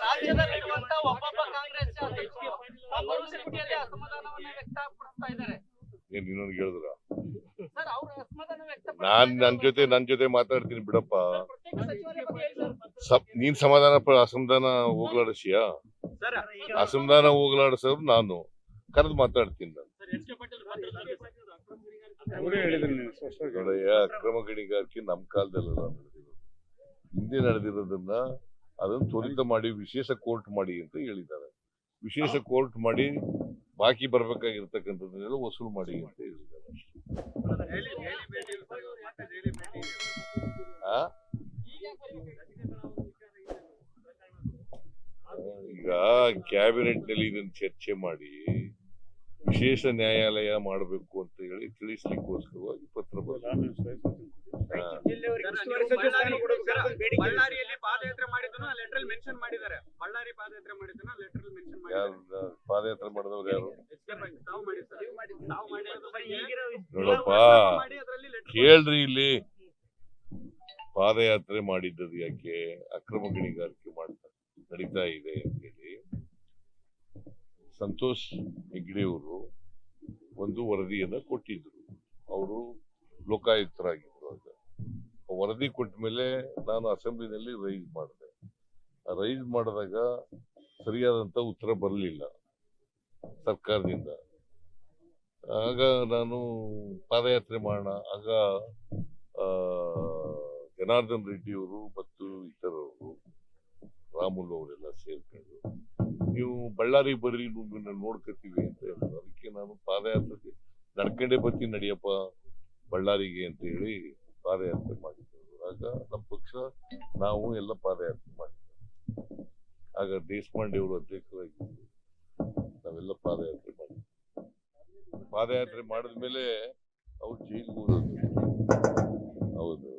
ರಾಜ್ಯದಲ್ಲಿರುವಂತ ಒಬ್ಬೊಬ್ಬ ಕಾಂಗ್ರೆಸ್ ಶಾಸಕರು ಒಬ್ಬರು ಸಿಟಿಯಲ್ಲಿ ಅಸಮಾಧಾನವನ್ನ ವ್ಯಕ್ತಪಡಿಸ್ತಾ ಇದ್ದಾರೆ. ಏನ್ ಇನ್ನೊಂದು ಹೇಳಿದ್ರ ಸರ್ ಅವರು ಅಸಮಾಧಾನ ನಾನ್ ನನ್ ಜೊತೆ ನನ್ ಜೊತೆ ಮಾತಾಡ್ತೀನಿ ಬಿಡಪ್ಪ. ಸಪ್ ನೀನ್ ಸಮಾಧಾನ ಪ- ಅಸಮಾಧಾನ ಹೋಗ್ಲಾಡಿಸಿಯಾ? ಸರ್ ಅಸಮಾಧಾನ ಹೋಗ್ಲಾಡಿಸೋರು ನಾನು. ಕರೆದು ಮಾತಾಡ್ತೀನಿ ನಾನು. ಅವರೇ ಹೇಳಿದ್ರು ನೀವು ಸ್ಪಷ್ಟವಾಗಿ ನೋಡಯ್ಯ ಅಕ್ರಮ ಗಣಿಗಾರಿಕೆ ನಮ್ ಕಾಲದಲ್ಲ ಹಿಂದೆ ನಡೆದಿರೋದನ್ನ ಅದನ್ನ ತ್ವರಿತ ಮಾಡಿ ವಿಶೇಷ ಕೋರ್ಟ್ ಮಾಡಿ ಅಂತ ಹೇಳಿದ್ದಾರೆ. ವಿಶೇಷ ಕೋರ್ಟ್ ಮಾಡಿ ಬಾಕಿ ಬರ್ಬೇಕಾಗಿರ್ತಕ್ಕಂಥದ್ದನ್ನೆಲ್ಲ ವಸೂಲು ಮಾಡಿ ಅಂತ ಹೇಳಿದ್ದಾರೆ. ಆ? ಈಗ ಕ್ಯಾಬಿನೆಟ್ನಲ್ಲಿ ಇದನ್ನು ಚರ್ಚೆ ಮಾಡಿ ವಿಶೇಷ ನ್ಯಾಯಾಲಯ ಮಾಡಬೇಕು ಅಂತ ಹೇಳಿ ತಿಳಿಸ್ಲಿಕ್ಕೋಸ್ಕರವಾಗಿ ಪತ್ರ ಬರೆದಿದ್ದಾರೆ. ಬಳ್ಳಾರಿಯಲ್ಲಿ ಪಾದಯಾತ್ರೆ ಮಾಡಿದ್ದನ್ನು ಲೆಟರ್ ಮೆನ್ಷನ್ ಮಾಡಿದ್ದಾರೆ. ಬಳ್ಳಾರಿ ಪಾದಯಾತ್ರೆ ಮಾಡಿದ್ದನ್ನ ಲೆಟರ್ ಮೆನ್ಷನ್ ಮಾಡಿದ್ದಾರೆ. ಪಾದಯಾತ್ರೆ ಮಾಡಿದವ್ರು ಯಾರು? ನೋಡಪ್ಪ. ಕೇಳ್ರಿ ಇಲ್ಲಿ. ಪಾದಯಾತ್ರೆ ಮಾಡಿದ್ದದು ಯಾಕೆ? ಅಕ್ರಮ ಗಣಿಗಾರಿಕೆ ಮಾಡ್ತಾ ನಡೀತಾ ಇದೆ ಅಂತೇಳಿ ಸಂತೋಷ್ ಹೆಗ್ಡೆಯವರು ಒಂದು ವರದಿಯನ್ನ ಕೊಟ್ಟಿದ್ರು. ಅವರು ಆ ವರದಿ ಕೊಟ್ಟ ಮೇಲೆ ನಾನು ಅಸೆಂಬ್ಲಿನಲ್ಲಿ ರೈಸ್ ಮಾಡಿದೆ. ರೈಸ್ ಮಾಡಿದಾಗ ಸರಿಯಾದಂತ ಉತ್ತರ ಬರಲಿಲ್ಲ ಸರ್ಕಾರದಿಂದ. ಆಗ ನಾನು ಪಾದಯಾತ್ರೆ ಮಾಡೋಣ, ಆಗ ಜನಾರ್ದನ್ ರೆಡ್ಡಿಯವರು ಮತ್ತು ಇತರವರು ರಾಮುಲ್ ಅವರೆಲ್ಲ ಸೇರ್ಕೊಂಡು, ನೀವು ಬಳ್ಳಾರಿ ಬರ್ರಿ ನಿಮ್ಮನ್ನ ನೋಡ್ಕೊತೀವಿ ಅಂತ ಹೇಳಿದ್ರು. ಅದಕ್ಕೆ ನಾನು ಪಾದಯಾತ್ರೆ ನಡ್ಕೊಂಡೇ ಬರ್ತೀನಿ ನಡಿಯಪ್ಪ, ಬಳ್ಳಾರಿಗೆ ಅಂತ ಹೇಳಿ ಪಾದಯಾತ್ರೆ ಮಾಡಿದ್ದೇವೆ. ಆಗ ನಮ್ಮ ಪಕ್ಷ ನಾವು ಎಲ್ಲ ಪಾದಯಾತ್ರೆ ಮಾಡಿದ್ದೇವೆ. ಆಗ ದೇಶಪಾಂಡೆ ಅವರು ಅಧ್ಯಕ್ಷರಾಗಿದ್ದರು ನಾವೆಲ್ಲ ಪಾದಯಾತ್ರೆ ಮಾಡಿದ್ವಿ ಪಾದಯಾತ್ರೆ ಮಾಡಿದ್ಮೇಲೆ ಅವ್ರು ಜೈಲಿಗೆ ಹೋದ್ರು ಹೌದು.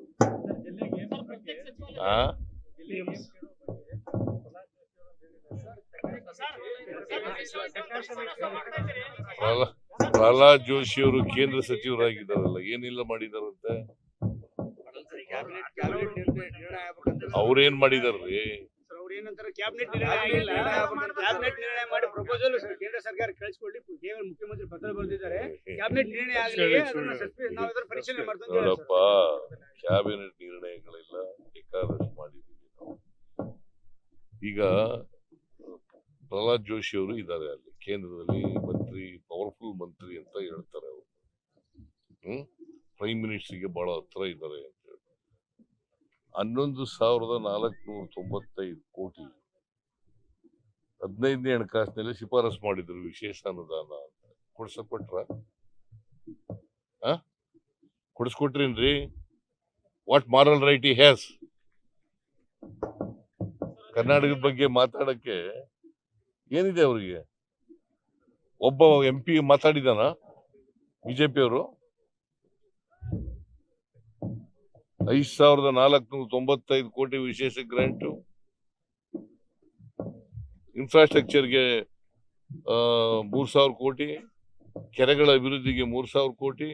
ಪ್ರಹ್ಲಾದ್ ಜೋಶಿ ಅವರು ಕೇಂದ್ರ ಸಚಿವರಾಗಿದ್ದಾರಲ್ಲ, ಏನಿಲ್ಲ ಮಾಡಿದಾರಂತೆ? ಕ್ಯಾಬಿನೆಟ್ ನಿರ್ಣಯ ಮಾಡಿ ಪ್ರಪೋಸಲ್ ಕೇಂದ್ರ ಸರ್ಕಾರ ಕಳಿಸ್ಕೊಳ್ಳಿ ಕೇವಲ ಮುಖ್ಯಮಂತ್ರಿ ಪತ್ರ ಬರೆದಿದ್ದಾರೆ. ಕ್ಯಾಬಿನೆಟ್ ನಿರ್ಣಯ ಆಗಲಿ ನಾವು ಅದರ ಪರಿಶೀಲನೆ ಮಾಡ್ತೀವಿ ಅಂತ ಹೇಳಿದ್ರು ನೋಡಪ್ಪ ಕ್ಯಾಬಿನೆಟ್ ನಿರ್ಣಯಗಳೆಲ್ಲ ಬೇಕಾದಷ್ಟು ಮಾಡಿದ್ದೀವಿ ನಾವು. ಈಗ ಪ್ರಹ್ಲಾದ್ ಜೋಶಿ ಅವರು ಇದ್ದಾರೆ ಅಲ್ಲಿ ಕೇಂದ್ರದಲ್ಲಿ ಮಂತ್ರಿ ಪವರ್ಫುಲ್ ಮಂತ್ರಿ ಅಂತ ಹೇಳ್ತಾರೆ ಅವರು. ಹ್ಮ್? ಪ್ರೈಮ್ ಮಿನಿಸ್ಟರ್ಗೆ ಬಹಳ ಹತ್ರ ಇದ್ದಾರೆ ಹನ್ನೊಂದು ಸಾವಿರದ ನಾಲ್ಕುನೂರ ತೊಂಬತ್ತೈದು ಕೋಟಿ. ಹದಿನೈದನೇ ಹಣಕಾಸಿನಲ್ಲಿ ಶಿಫಾರಸು ಮಾಡಿದ್ರು ವಿಶೇಷ ಅನುದಾನ ಅಂತ. ಕೊಡ್ಸಕೊಟ್ರ? ಕೊಡಿಸ್ಕೊಟ್ರೇನ್ರಿ? What moral right he has ಕರ್ನಾಟಕದ ಬಗ್ಗೆ ಮಾತಾಡಕ್ಕೆ ಏನಿದೆ ಅವರಿಗೆ? ಒಬ್ಬ ಎಂ ಪಿ ಮಾತಾಡಿದಾನ ಬಿಜೆಪಿ ಅವರು ಐದ್ ಸಾವಿರದ ನಾಲ್ಕುನೂರ ತೊಂಬತ್ತೈದು ಕೋಟಿ ವಿಶೇಷ ಗ್ರಾಂಟು ಇನ್ಫ್ರಾಸ್ಟ್ರಕ್ಚರ್ಗೆ ಮೂರು ಸಾವಿರ ಕೋಟಿ, ಕೆರೆಗಳ ಅಭಿವೃದ್ಧಿಗೆ ಮೂರು ಸಾವಿರ ಕೋಟಿ,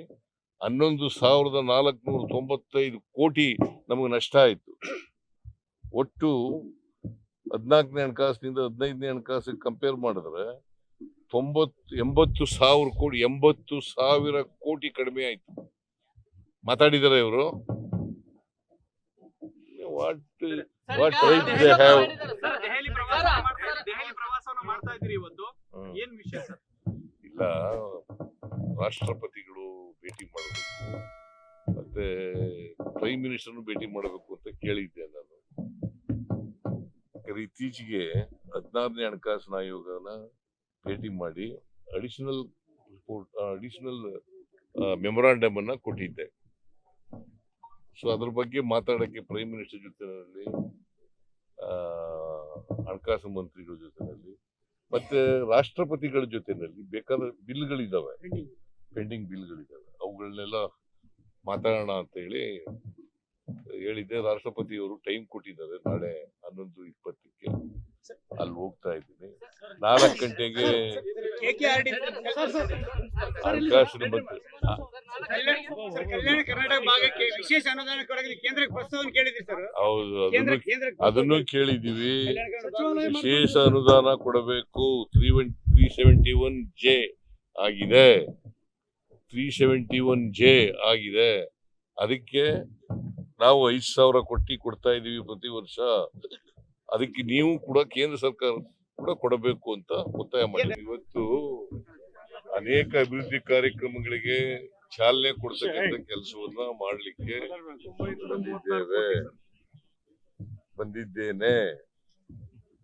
ಹನ್ನೊಂದು ಸಾವಿರದ ನಾಲ್ಕುನೂರ ತೊಂಬತ್ತೈದು ಕೋಟಿ ನಮಗೆ ನಷ್ಟ ಆಯಿತು. ಒಟ್ಟು ಹದಿನಾಲ್ಕನೇ ಹಣಕಾಸಿನಿಂದ ಹದಿನೈದನೇ ಹಣಕಾಸಿಗೆ ಕಂಪೇರ್ ಮಾಡಿದ್ರೆ ತೊಂಬತ್ತು ಎಂಬತ್ತು ಸಾವಿರ ಕೋಟಿ, ಎಂಬತ್ತು ಸಾವಿರ ಕೋಟಿ ಕಡಿಮೆ ಆಯಿತು. ಮಾತಾಡಿದ್ದಾರೆ ಇವರು. What what right they have Delhi ಪ್ರವಾಸ ದೆಹಲಿ ಪ್ರವಾಸವನ್ನು ಮಾಡ್ತಾ ಇದ್ದೀರಿ ಇವತ್ತು. ಏನ್ ವಿಷಯ ಸರ್? ಇಲ್ಲ ರಾಷ್ಟ್ರಪತಿಗಳು ಭೇಟಿ ಮಾಡಬೇಕು. ಮತ್ತೆ ಪ್ರೈಮ್ ಮಿನಿಸ್ಟರ್ನು ಭೇಟಿ ಮಾಡಬೇಕು ಅಂತ ಕೇಳಿದ್ದೆ ನಾನು. ಯಾಕಂದ್ರೆ ಇತ್ತೀಚೆಗೆ ಹದಿನಾರನೇ ಹಣಕಾಸಿನ ಆಯೋಗನ ಭೇಟಿ ಮಾಡಿ ಅಡಿಷನಲ್ ರಿಪೋರ್ಟ್ ಅಡಿಷನಲ್ ಮೆಮೊರಾಂಡಮ್ ಅನ್ನ ಕೊಟ್ಟಿದ್ದೆ. ಸೊ ಅದ್ರ ಬಗ್ಗೆ ಮಾತಾಡಕ್ಕೆ ಪ್ರೈಮ್ ಮಿನಿಸ್ಟರ್ ಜೊತೆಯಲ್ಲಿ ಆ, ಹಣಕಾಸು ಮಂತ್ರಿಗಳ ಜೊತೆಯಲ್ಲಿ ಮತ್ತೆ ರಾಷ್ಟ್ರಪತಿಗಳ ಜೊತೆಯಲ್ಲಿ ಬೇಕಾದ ಬಿಲ್ಗಳಿದ್ದಾವೆ ಪೆಂಡಿಂಗ್ ಬಿಲ್ಗಳಿದ್ದಾವೆ ಅವುಗಳನ್ನೆಲ್ಲ ಮಾತಾಡೋಣ ಅಂತ ಹೇಳಿ ಹೇಳಿದ್ದೆ. ರಾಷ್ಟ್ರಪತಿಯವರು ಟೈಮ್ ಕೊಟ್ಟಿದ್ದಾರೆ. ನಾಳೆ ಹನ್ನೊಂದು ಇಪ್ಪತ್ತಕ್ಕೆ ಅಲ್ಲಿ ಹೋಗ್ತಾ ಇದ್ದೀನಿ. ನಾಲ್ಕು ಗಂಟೆಗೆ ಹಣಕಾಸಿನ ಮಂತ್ರಿ ಕಲ್ಯಾಣ ಕರ್ನಾಟಕ ಭಾಗಕ್ಕೆ ವಿಶೇಷ ಅನುದಾನ ಕೊಡೋಕೆ ಕೇಂದ್ರಕ್ಕೆ ಪ್ರಸ್ತಾವನೆ ಕೇಳಿದ್ರಿ ಸರ್. ಹೌದು ಅದನ್ನು ಅದನ್ನು ಕೇಳಿದೀವಿ ವಿಶೇಷ ಅನುದಾನ ಕೊಡಬೇಕು. Three one three seventy one J ಆಗಿದೆ. ತ್ರೀ ಸೆವೆಂಟಿ ಒನ್ ಜೆ ಆಗಿದೆ. ಅದಕ್ಕೆ ನಾವು ಐದು ಸಾವಿರ ಕೊಟ್ಟಿ ಕೊಡ್ತಾ ಇದೀವಿ ಪ್ರತಿ ವರ್ಷ. ಅದಕ್ಕೆ ನೀವು ಕೂಡ ಕೇಂದ್ರ ಸರ್ಕಾರ ಕೂಡ ಕೊಡಬೇಕು ಅಂತ ಒತ್ತಾಯ ಮಾಡಿದ್ವಿ ಇವತ್ತು ಅನೇಕ ಅಭಿವೃದ್ಧಿ ಕಾರ್ಯಕ್ರಮಗಳಿಗೆ ಚಾಲನೆ ಕೊಡ್ತಕ್ಕಂಥ ಕೆಲಸವನ್ನ ಮಾಡಲಿಕ್ಕೆ ಬಂದಿದ್ದೇವೆ. ಬಂದಿದ್ದೇನೆ.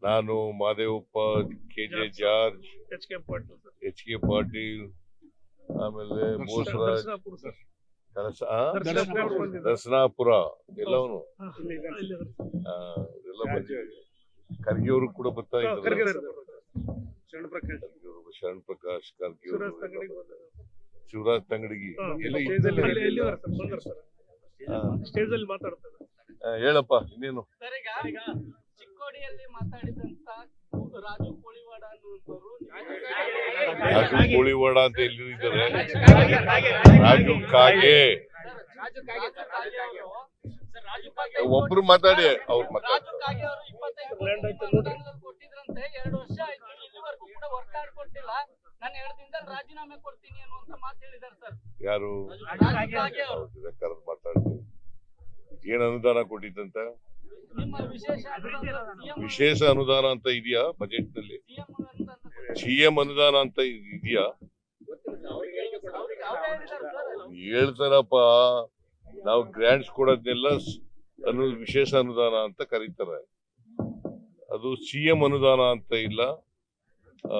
ನಾನು Madevappa K J George H K Patil ಆಮೇಲೆ ಬೋಸರಾಜ್? ದರ್ಶನಾಪುರ ಎಲ್ಲವನು? ಖರ್ಗೆ ಅವರು ಕೂಡ ಬರ್ತಾ ಇದ್ದಾರೆ. ಶರಣ್ ಪ್ರಕಾಶ್ ಖರ್ಗೆ ಎಲ್ಲ. ಶಿವರಾಜ್ ತಂಗಡಿಗಿ ಎಲ್ಲ ಸ್ಟೇಜ್ ಅಲ್ಲಿ ಮಾತಾಡ್ತಾರೆ. ಹೇಳಪ್ಪ ಇನ್ನೇನು? ಚಿಕ್ಕೋಡಿಯಲ್ಲಿ ಮಾತಾಡಿದಂತ ರಾಜು ಕೋಳಿವಾಡ ಅನ್ನುವಂಥವ್ರು ರಾಜು ಕೋಳಿವಾಡ ಅಂತ ಎಲ್ಲಿದ್ದಾರೆ ಇದ್ದಾರೆ ರಾಜು ಕಾಗೆ. ಒಬ್ರು ಮಾತಾಡಿ ಅವ್ರು ಮಾತಾಡಿ ಕೊಟ್ಟಿದ್ರಂತೆ ಎರಡು ವರ್ಷ ಆಯ್ತು. ರಾಜೀನಾಮೆ ಕೊಡ್ತೀನಿ ಅನ್ನುವಂತ ಮಾತು ಹೇಳಿದ್ದಾರೆ ಸರ್. ಯಾರು? ಕರೆದು ಮಾತಾಡ್ತೀವಿ ಏನ್ ಅನುದಾನ ಕೊಟ್ಟಿದ್ದಂತ? ವಿಶೇಷ ಅನುದಾನ ಅಂತ ಇದೆಯಾ ಬಜೆಟ್ನಲ್ಲಿ ಸಿಎಂ ಅನುದಾನ ಅಂತ ಇದೆಯಾ? ಹೇಳ್ತಾರಪ್ಪ. ನಾವು ಗ್ರಾಂಟ್ಸ್ ಕೊಡೋದ್ನೆಲ್ಲ ಸ್- ಅನು ವಿಶೇಷ ಅನುದಾನ ಅಂತ ಕರೀತಾರೆ. ಅದು ಸಿಎಂ ಅನುದಾನ ಅಂತ ಇಲ್ಲ. ಆ,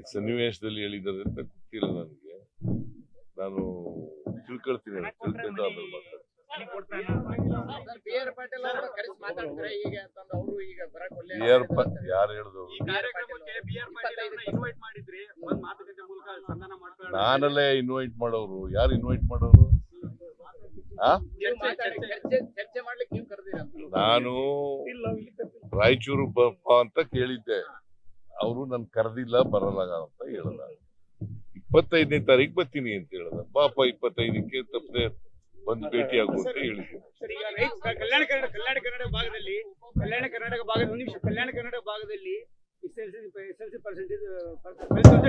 ಈ ಸನ್ನಿವೇಶದಲ್ಲಿ ಹೇಳಿದ್ದಾರೆ ಅಂತ ಗೊತ್ತಿಲ್ಲ ನನಗೆ. ನಾನು ತಿಳ್ಕೊಳ್ತೀನಿ ತಿಳ್ಕೊಂಡು ಆಮೇಲೆ ಮಾತಾಡ್ತೀನಿ ಬಿ ಆರ್ ಪಾಟೀಲ್ ಅವರು ಕರೆಸಿ ಮಾತಾಡ್ತಾರೆ ಈಗ ಅಂತಂದು ಅವರು ಈಗ ಬರಕ್ ಒಳ್ಳೆ ಯಾರು ಯಾರು ಹೇಳಿದ್ರು ಈ ಕಾರ್ಯಕ್ರಮಕ್ಕೆ ಬಿ ಆರ್ ಪಾಟೀಲ್ ಅವರನ್ನ ಇನ್ವೈಟ್ ಮಾಡಿದ್ರಿ ಬಂದ್ ಮಾತುಕತೆ ಮೂಲಕ ಸಂಧಾನ ಮಾಡ್ಕೊಳ್ಳೋಣ. ನಾನಲ್ಲೇ ಇನ್ವೈಟ್ ಮಾಡೋರು. ಯಾರು ಇನ್ವೈಟ್ ಮಾಡೋರು? ನಾನು ರಾಯಚೂರು ಬಪ್ಪ ಅಂತ ಕೇಳಿದ್ದೆ. ಅವರು ನನ್ ಕರೆದಿಲ್ಲ ಬರಲ್ಲ ಅಂತ ಹೇಳ್ದ ಇಪ್ಪತ್ತೈದನೇ ತಾರೀಕು ಬರ್ತೀನಿ ಅಂತ ಹೇಳ್ದ ಪಾಪ ಇಪ್ಪತ್ತೈದಕ್ಕೆ ತಪ್ಪದೆ ಬಂದು ಭೇಟಿ ಆಗುವಂತ ರೈತ ಕಲ್ಯಾಣ ಕರ್ನಾಟಕ ಕಲ್ಯಾಣ ಕನ್ನಡ ಭಾಗದಲ್ಲಿ ಕಲ್ಯಾಣ ಕರ್ನಾಟಕ ಭಾಗದ ಒಂದು ನಿಮಿಷ ಕಲ್ಯಾಣ ಕರ್ನಾಟಕ ಭಾಗದಲ್ಲಿ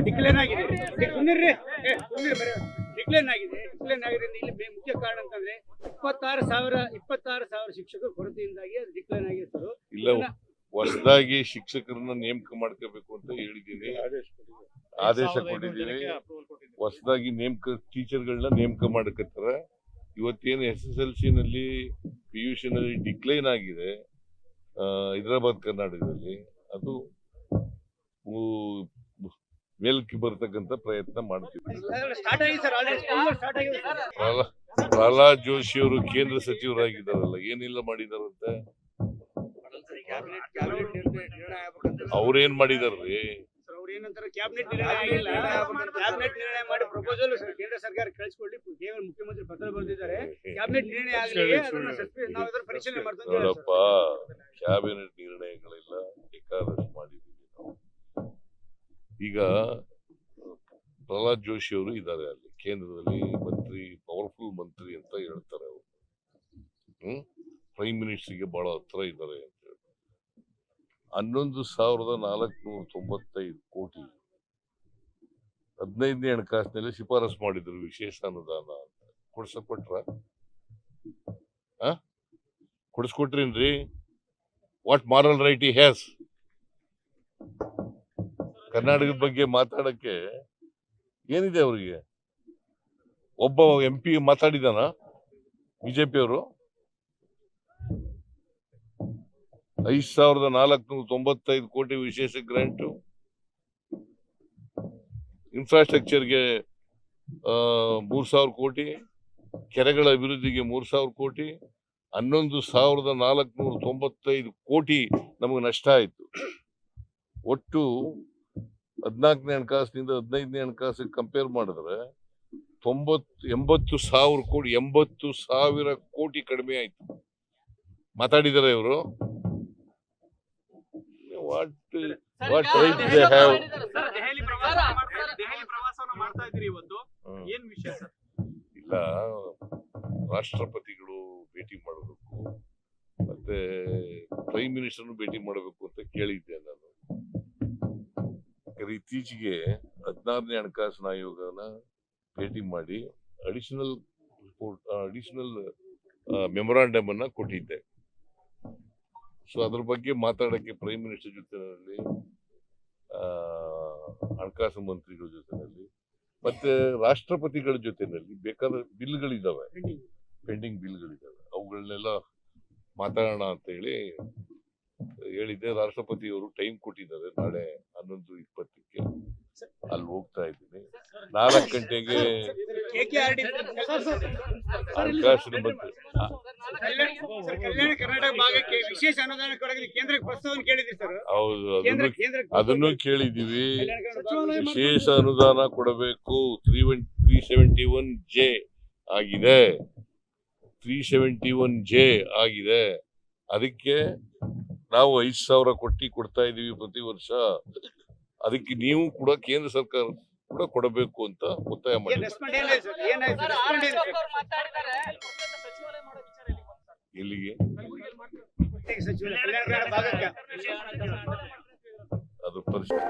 ಡಿಕ್ಲೇರ್ ಆಗಿದೆ. ಡಿಕ್ಲೇನ್ ಆಗಿದೆ ಡಿಕ್ಲೇರ್ ಆಗಿರೋದ್ರಿಂದ ಇಲ್ಲಿ ಮುಖ್ಯ ಕಾರಣ ಅಂತಂದ್ರೆ ಇಪ್ಪತ್ತಾರು ಸಾವಿರ ಇಪ್ಪತ್ತಾರು ಸಾವಿರ ಶಿಕ್ಷಕರ ಕೊರತೆಯಿಂದಾಗಿ ಅದು ಡಿಕ್ಲೇರ್ ಆಗಿದೆ ಸರ್. ಇಲ್ಲ ಹೊಸದಾಗಿ ಶಿಕ್ಷಕರನ್ನ ನೇಮಕ ಮಾಡ್ಕೋಬೇಕು ಅಂತ ಹೇಳಿದ್ದೀನಿ. ಆದೇಶ ಕೊಟ್ಟಿದ್ದೀನಿ ಹೊಸದಾಗಿ ನೇಮಕ ಟೀಚರ್ಗಳನ್ನ ನೇಮಕ ಮಾಡ್ಕತ್ತಾರ. ಇವತ್ತೇನು ಎಸ್ ಎಸ್ ಎಲ್ ಸಿ ನಲ್ಲಿ ಪಿ ಯು ಸಿ ನಲ್ಲಿ ಡಿಕ್ಲೈನ್ ಆಗಿದೆ ಹೈದರಾಬಾದ್ ಕರ್ನಾಟಕದಲ್ಲಿ. ಅದು ಮೇಲಕ್ಕೆ ಬರ್ತಕ್ಕಂಥ ಪ್ರಯತ್ನ ಮಾಡ್ತೀವಿ ಸರ್ ಪ್ರಹ್ಲಾದ್ ಜೋಶಿ ಅವರು ಕೇಂದ್ರ ಸಚಿವರಾಗಿದ್ದಾರಲ್ಲ ಏನಿಲ್ಲ ಮಾಡಿದಾರಂತೆ? ಅವ್ರೇನ್ ಮಾಡಿದಾರ್ರಿ? ಸರ್ ಅವ್ರು ಏನಂತಾರೆ ಕ್ಯಾಬಿನೆಟ್ ನಿರ್ಣಯ ಆಗಿಲ್ಲ. ಕ್ಯಾಬಿನೆಟ್ ನಿರ್ಣಯ ಮಾಡಿ ಪ್ರಪೋಸಲ್ ಕೇಂದ್ರ ಸರ್ಕಾರ ಕಳಿಸ್ಕೊಡ್ಲಿ. ಕೇವಲ ಮುಖ್ಯಮಂತ್ರಿ ಪತ್ರ ಬರೆದಿದ್ದಾರೆ. ಕ್ಯಾಬಿನೆಟ್ ನಿರ್ಣಯ ಆಗಲಿ ಅದನ್ನ ಸಸ್ಪೆಂಡ್ ನಾವು ಅದನ್ನ ಪರಿಶೀಲನೆ ಮಾಡ್ತೀವಿ ಅಂತ ಹೇಳಿದ್ರು ನೋಡಪ್ಪ ಕ್ಯಾಬಿನೆಟ್ ನಿರ್ಣಯಗಳೆಲ್ಲ ಬೇಕಾದಷ್ಟು ಮಾಡಿದ್ದೀವಿ ನಾವು. ಈಗ ಪ್ರಹ್ಲಾದ್ ಜೋಶಿ ಅವರು ಇದ್ದಾರೆ ಅಲ್ಲಿ ಕೇಂದ್ರದಲ್ಲಿ ಮಂತ್ರಿ ಪವರ್ಫುಲ್ ಮಂತ್ರಿ ಅಂತ ಹೇಳ್ತಾರೆ ಅವರು. ಹ್ಮ್? ಪ್ರೈಮ್ ಮಿನಿಸ್ಟರ್ಗೆ ಬಹಳ ಹತ್ರ ಇದ್ದಾರೆ ಅಂತ. ಹನ್ನೊಂದು ಸಾವಿರದ ನಾಲ್ಕುನೂರ ತೊಂಬತ್ತೈದು ಕೋಟಿ. ಹದಿನೈದನೇ ಹಣಕಾಸಿನಲ್ಲಿ ಶಿಫಾರಸು ಮಾಡಿದ್ರು ವಿಶೇಷ ಅನುದಾನ ಅಂತ. ಕೊಡ್ಸ ಕೊಟ್ರ ಕೊಡಿಸ್ಕೊಟ್ರೇನ್ರಿ? What moral right he has ಕರ್ನಾಟಕದ ಬಗ್ಗೆ ಮಾತಾಡಕ್ಕೆ ಏನಿದೆ ಅವರಿಗೆ? ಒಬ್ಬ ಎಂ ಪಿ ಮಾತಾಡಿದಾನ? ಬಿಜೆಪಿ ಅವರು ಐದ್ ಸಾವಿರದ ನಾಲ್ಕುನೂರ ತೊಂಬತ್ತೈದು ಕೋಟಿ ವಿಶೇಷ ಗ್ರಾಂಟ್ ಇನ್ಫ್ರಾಸ್ಟ್ರಕ್ಚರ್ಗೆ ಮೂರು ಸಾವಿರ ಕೋಟಿ, ಕೆರೆಗಳ ಅಭಿವೃದ್ಧಿಗೆ ಮೂರು ಸಾವಿರ ಕೋಟಿ, ಹನ್ನೊಂದು ಸಾವಿರದ ನಾಲ್ಕುನೂರ ತೊಂಬತ್ತೈದು ಕೋಟಿ ನಮಗೆ ನಷ್ಟ ಆಯಿತು. ಒಟ್ಟು ಹದಿನಾಲ್ಕನೇ ಹಣಕಾಸಿನಿಂದ ಹದಿನೈದನೇ ಹಣಕಾಸಿಗೆ ಕಂಪೇರ್ ಮಾಡಿದ್ರೆ ತೊಂಬತ್ತು, ಎಂಬತ್ತು ಸಾವಿರ ಕೋಟಿ, ಎಂಬತ್ತು ಸಾವಿರ ಕೋಟಿ ಕಡಿಮೆ ಆಯಿತು. ಮಾತಾಡಿದ್ದಾರೆ ಇವರು. What what right they have sir. Delhi ಪ್ರವಾಸ ಮಾಡ್ತಾ- ದೆಹಲಿ ಪ್ರವಾಸವನ್ನ ಮಾಡ್ತಾ ಇದ್ದೀರಿ ಇವತ್ತು? ಏನ್ ವಿಷಯ ಸರ್? ಇಲ್ಲ ರಾಷ್ಟ್ರಪತಿಗಳು ಭೇಟಿ ಮಾಡಬೇಕು ಮತ್ತೆ ಪ್ರೈಮ್ ಮಿನಿಸ್ಟರ್ನು ಭೇಟಿ ಮಾಡಬೇಕು ಅಂತ ಕೇಳಿದ್ದೆ ನಾನು. ಯಾಕಂದ್ರೆ ಇತ್ತೀಚೆಗೆ ಹದಿನಾರನೇ ಹಣಕಾಸಿನ ಆಯೋಗನ ಭೇಟಿ ಮಾಡಿ ಅಡಿಷನಲ್ ರಿಪೋರ್ಟ್ ಅಡಿಷನಲ್ ಮೆಮೊರಾಂಡಮ್ ಅನ್ನ ಕೊಟ್ಟಿದ್ದೆ. ಸೊ ಅದ್ರ ಬಗ್ಗೆ ಮಾತಾಡಕ್ಕೆ ಪ್ರೈಮ್ ಮಿನಿಸ್ಟರ್ ಜೊತೆನಲ್ಲಿ ಆ, ಹಣಕಾಸು ಮಂತ್ರಿಗಳ ಜೊತೆನಲ್ಲಿ ಮತ್ತೆ ರಾಷ್ಟ್ರಪತಿಗಳ ಜೊತೆಯಲ್ಲಿ ಬೇಕಾದ ಬಿಲ್ಗಳಿದ್ದಾವೆ ಪೆಂಡಿಂಗ್ ಬಿಲ್ಗಳಿದ್ದಾವೆ ಅವುಗಳನ್ನೆಲ್ಲ ಮಾತಾಡೋಣ ಅಂತ ಹೇಳಿ ಹೇಳಿದ್ದೆ ರಾಷ್ಟ್ರಪತಿಯವರು ಟೈಮ್ ಕೊಟ್ಟಿದ್ದಾರೆ ನಾಳೆ ಹನ್ನೊಂದು ಇಪ್ಪತ್ತಕ್ಕೆ ಅಲ್ಲಿ ಹೋಗ್ತಾ ಇದ್ದೀನಿ ನಾಲ್ಕು ಗಂಟೆಗೆ ಹಣಕಾಸಿನ ಮಂತ್ರಿ ಕಲ್ಯಾಣ ಕರ್ನಾಟಕ ಭಾಗಕ್ಕೆ ವಿಶೇಷ ಅನುದಾನ ಕೊಡೋಕೆ ಕೇಂದ್ರಕ್ಕೆ ಪ್ರಸ್ತಾವನೆ ಕೇಳಿದ್ರಿ ಸರ್. ಹೌದು ಅದನ್ನು ಕೇಳಿದೀವಿ ವಿಶೇಷ ಅನುದಾನ ಕೊಡಬೇಕು. Three one three seventy one J ಆಗಿದೆ. ತ್ರೀ ಸೆವೆಂಟಿ ಒನ್ ಜೆ ಆಗಿದೆ. ಅದಕ್ಕೆ ನಾವು ಐದು ಸಾವಿರ ಕೊಟ್ಟಿ ಕೊಡ್ತಾ ಇದೀವಿ ಪ್ರತಿ ವರ್ಷ. ಅದಕ್ಕೆ ನೀವು ಕೂಡ ಕೇಂದ್ರ ಸರ್ಕಾರ ಕೂಡ ಕೊಡಬೇಕು ಅಂತ ಒತ್ತಾಯ ಮಾಡಿ ಎಲ್ಲಿಗೆ? ಅದು ಪರಿಸ್ಥಿತಿ